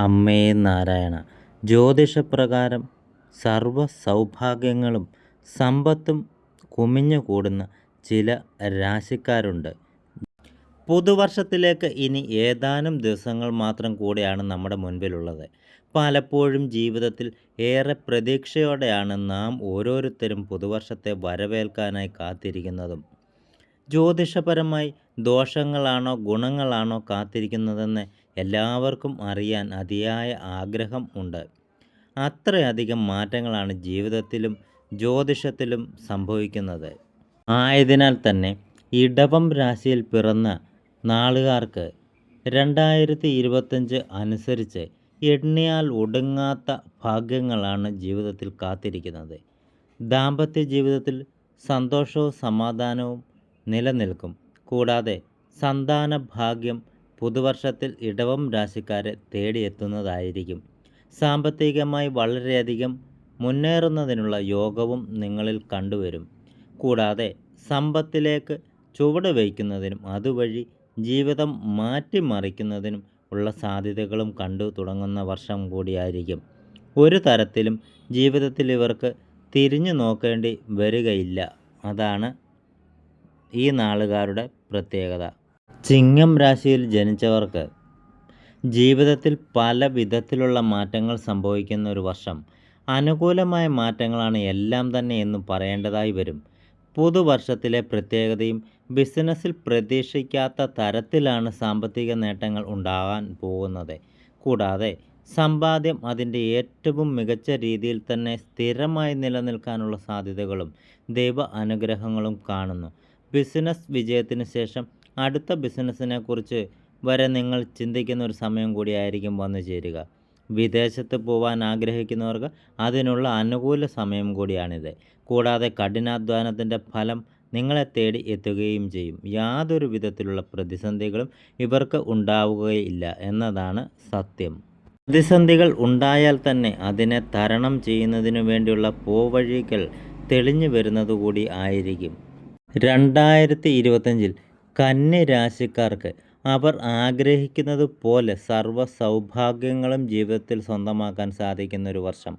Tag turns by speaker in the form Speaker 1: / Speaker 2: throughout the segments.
Speaker 1: അമ്മേ നാരായണ. ജ്യോതിഷപ്രകാരം സർവ സൗഭാഗ്യങ്ങളും സമ്പത്തും കുമിഞ്ഞു കൂടുന്ന ചില രാശിക്കാരുണ്ട്. പുതുവർഷത്തിലേക്ക് ഇനി ഏതാനും ദിവസങ്ങൾ മാത്രം കൂടിയാണ് നമ്മുടെ മുൻപിലുള്ളത്. പലപ്പോഴും ജീവിതത്തിൽ ഏറെ പ്രതീക്ഷയോടെയാണ് നാം ഓരോരുത്തരും പുതുവർഷത്തെ വരവേൽക്കാനായി കാത്തിരിക്കുന്നതും. ജ്യോതിഷപരമായി ദോഷങ്ങളാണോ ഗുണങ്ങളാണോ കാത്തിരിക്കുന്നതെന്ന് എല്ലാവർക്കും അറിയാൻ അതിയായ ആഗ്രഹം ഉണ്ട്. അത്രയധികം മാറ്റങ്ങളാണ് ജീവിതത്തിലും ജ്യോതിഷത്തിലും സംഭവിക്കുന്നത്. ആയതിനാൽ തന്നെ ഇടവം രാശിയിൽ പിറന്ന നാളുകാർക്ക് രണ്ടായിരത്തി ഇരുപത്തഞ്ച് അനുസരിച്ച് എണ്ണിയാൽ ഒടുങ്ങാത്ത ഭാഗ്യങ്ങളാണ് ജീവിതത്തിൽ കാത്തിരിക്കുന്നത്. ദാമ്പത്യ ജീവിതത്തിൽ സന്തോഷവും സമാധാനവും നിലനിൽക്കും. കൂടാതെ സന്താന ഭാഗ്യം പുതുവർഷത്തിൽ ഇടവം രാശിക്കാരെ തേടിയെത്തുന്നതായിരിക്കും. സാമ്പത്തികമായി വളരെയധികം മുന്നേറുന്നതിനുള്ള യോഗവും നിങ്ങളിൽ കണ്ടുവരും. കൂടാതെ സമ്പത്തിലേക്ക് ചുവട് വയ്ക്കുന്നതിനും അതുവഴി ജീവിതം മാറ്റിമറിക്കുന്നതിനും ഉള്ള സാധ്യതകളും കണ്ടു തുടങ്ങുന്ന വർഷം കൂടിയായിരിക്കും. ഒരു തരത്തിലും ജീവിതത്തിൽ ഇവർക്ക് തിരിഞ്ഞു നോക്കേണ്ടി വരികയില്ല. അതാണ് ഈ നാളുകാരുടെ പ്രത്യേകത. ചിങ്ങം രാശിയിൽ ജനിച്ചവർക്ക് ജീവിതത്തിൽ പല വിധത്തിലുള്ള മാറ്റങ്ങൾ സംഭവിക്കുന്ന ഒരു വർഷം. അനുകൂലമായ മാറ്റങ്ങളാണ് എല്ലാം തന്നെ എന്ന് പറയേണ്ടതായി വരും. പുതുവർഷത്തിലെ പ്രത്യേകതയും ബിസിനസ്സിൽ പ്രതീക്ഷിക്കാത്ത തരത്തിലാണ് സാമ്പത്തിക നേട്ടങ്ങൾ ഉണ്ടാകാൻ പോകുന്നത്. കൂടാതെ സമ്പാദ്യം അതിന്റെ ഏറ്റവും മികച്ച രീതിയിൽ തന്നെ സ്ഥിരമായി നിലനിൽക്കാനുള്ള സാധ്യതകളും ദൈവ അനുഗ്രഹങ്ങളും കാണുന്നു. ബിസിനസ് വിജയത്തിന് ശേഷം അടുത്ത ബിസിനസ്സിനെക്കുറിച്ച് വരെ നിങ്ങൾ ചിന്തിക്കുന്ന ഒരു സമയം കൂടിയായിരിക്കും വന്നു ചേരുക. വിദേശത്ത് പോകാൻ ആഗ്രഹിക്കുന്നവർക്ക് അതിനുള്ള അനുകൂല സമയം കൂടിയാണിത്. കൂടാതെ കഠിനാധ്വാനത്തിന്റെ ഫലം നിങ്ങളെ തേടി എത്തുകയും ചെയ്യും. യാതൊരു വിധത്തിലുള്ള പ്രതിസന്ധികളും ഇവർക്ക് ഉണ്ടാവുകയില്ല എന്നതാണ് സത്യം. പ്രതിസന്ധികൾ ഉണ്ടായാൽ തന്നെ അതിനെ തരണം ചെയ്യുന്നതിനു വേണ്ടിയുള്ള പോവഴികൾ തെളിഞ്ഞു വരുന്നതുകൂടി ആയിരിക്കും. രണ്ടായിരത്തി ഇരുപത്തഞ്ചിൽ കന്യരാശിക്കാർക്ക് അവർ ആഗ്രഹിക്കുന്നത് പോലെ സർവ സൗഭാഗ്യങ്ങളും ജീവിതത്തിൽ സ്വന്തമാക്കാൻ സാധിക്കുന്ന ഒരു വർഷം.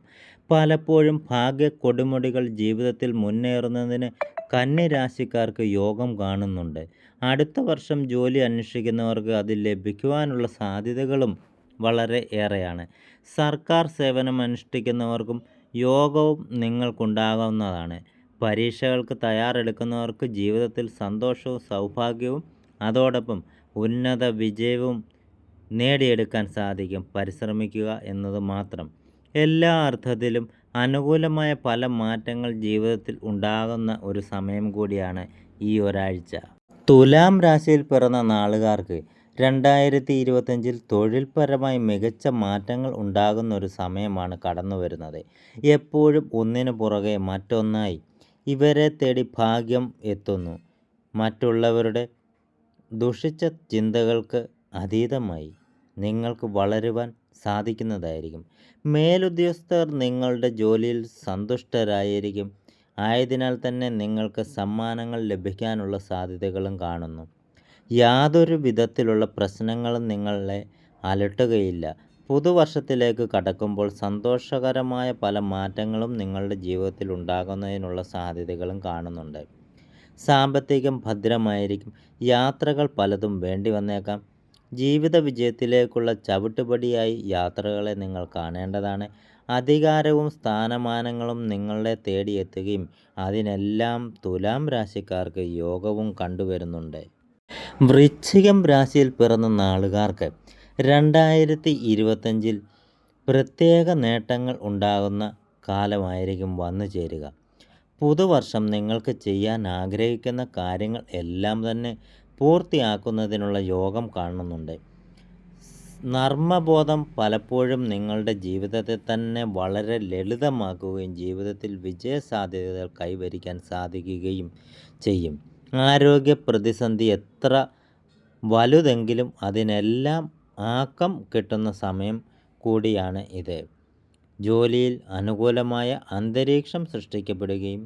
Speaker 1: പലപ്പോഴും ഭാഗ്യ കൊടുമുടികൾ ജീവിതത്തിൽ മുന്നേറുന്നതിന് കന്യരാശിക്കാർക്ക് യോഗം കാണുന്നുണ്ട്. അടുത്ത വർഷം ജോലി അന്വേഷിക്കുന്നവർക്ക് അത് ലഭിക്കുവാനുള്ള സാധ്യതകളും വളരെ ഏറെയാണ്. സർക്കാർ സേവനം അനുഷ്ഠിക്കുന്നവർക്കും യോഗവും നിങ്ങൾക്കുണ്ടാകാവുന്നതാണ്. പരീക്ഷകൾക്ക് തയ്യാറെടുക്കുന്നവർക്ക് ജീവിതത്തിൽ സന്തോഷവും സൗഭാഗ്യവും അതോടൊപ്പം ഉന്നത വിജയവും നേടിയെടുക്കാൻ സാധിക്കും പരിശ്രമിക്കുക എന്നത് മാത്രം. എല്ലാ അർത്ഥത്തിലും അനുകൂലമായ പല മാറ്റങ്ങൾ ജീവിതത്തിൽ ഉണ്ടാകുന്ന ഒരു സമയം കൂടിയാണ് ഈ ഒരാഴ്ച. തുലാം രാശിയിൽ പിറന്ന നാളുകാർക്ക് രണ്ടായിരത്തി ഇരുപത്തഞ്ചിൽ തൊഴിൽപരമായി മികച്ച മാറ്റങ്ങൾ ഉണ്ടാകുന്ന ഒരു സമയമാണ് കടന്നു വരുന്നത് എപ്പോഴും ഒന്നിനു പുറകെ മറ്റൊന്നായി ഇവരെ തേടി ഭാഗ്യം എത്തുന്നു. മറ്റുള്ളവരുടെ ദുഷിച്ച ചിന്തകൾക്ക് അതീതമായി നിങ്ങൾക്ക് വളരുവാൻ സാധിക്കുന്നതായിരിക്കും. മേലുദ്യോഗസ്ഥർ നിങ്ങളുടെ ജോലിയിൽ സന്തുഷ്ടരായിരിക്കും. ആയതിനാൽ തന്നെ നിങ്ങൾക്ക് സമ്മാനങ്ങൾ ലഭിക്കാനുള്ള സാധ്യതകളും കാണുന്നു. യാതൊരു വിധത്തിലുള്ള പ്രശ്നങ്ങളും നിങ്ങളെ അലട്ടുകയില്ല. പുതുവർഷത്തിലേക്ക് കടക്കുമ്പോൾ സന്തോഷകരമായ പല മാറ്റങ്ങളും നിങ്ങളുടെ ജീവിതത്തിൽ ഉണ്ടാകുന്നതിനുള്ള സാധ്യതകളും കാണുന്നുണ്ട്. സാമ്പത്തികം ഭദ്രമായിരിക്കും. യാത്രകൾ പലതും വേണ്ടി വന്നേക്കാം. ജീവിത വിജയത്തിലേക്കുള്ള ചവിട്ടുപടിയായി യാത്രകളെ നിങ്ങൾ കാണേണ്ടതാണ്. അധികാരവും സ്ഥാനമാനങ്ങളും നിങ്ങളെ തേടിയെത്തുകയും അതിനെല്ലാം തുലാം രാശിക്കാർക്ക് യോഗവും കണ്ടുവരുന്നുണ്ട്. വൃശ്ചികം രാശിയിൽ പിറന്ന നാളുകാർക്ക് രണ്ടായിരത്തി ഇരുപത്തഞ്ചിൽ പ്രത്യേക നേട്ടങ്ങൾ ഉണ്ടാകുന്ന കാലമായിരിക്കും വന്നു ചേരുക. പുതുവർഷം നിങ്ങൾക്ക് ചെയ്യാൻ ആഗ്രഹിക്കുന്ന കാര്യങ്ങൾ എല്ലാം തന്നെ പൂർത്തിയാക്കുന്നതിനുള്ള യോഗം കാണുന്നുണ്ട്. നർമ്മബോധം പലപ്പോഴും നിങ്ങളുടെ ജീവിതത്തെ തന്നെ വളരെ ലളിതമാക്കുകയും ജീവിതത്തിൽ വിജയസാധ്യതകൾ കൈവരിക്കാൻ സാധിക്കുകയും ചെയ്യും. ആരോഗ്യ പ്രതിസന്ധി എത്ര വലുതെങ്കിലും അതിനെല്ലാം ആക്കം കിട്ടുന്ന സമയം കൂടിയാണ് ഇത്. ജോലിയിൽ അനുകൂലമായ അന്തരീക്ഷം സൃഷ്ടിക്കപ്പെടുകയും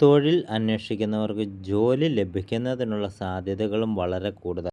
Speaker 1: തൊഴിൽ അന്വേഷിക്കുന്നവർക്ക് ജോലി ലഭിക്കുന്നതിനുള്ള സാധ്യതകളും വളരെ കൂടുതൽ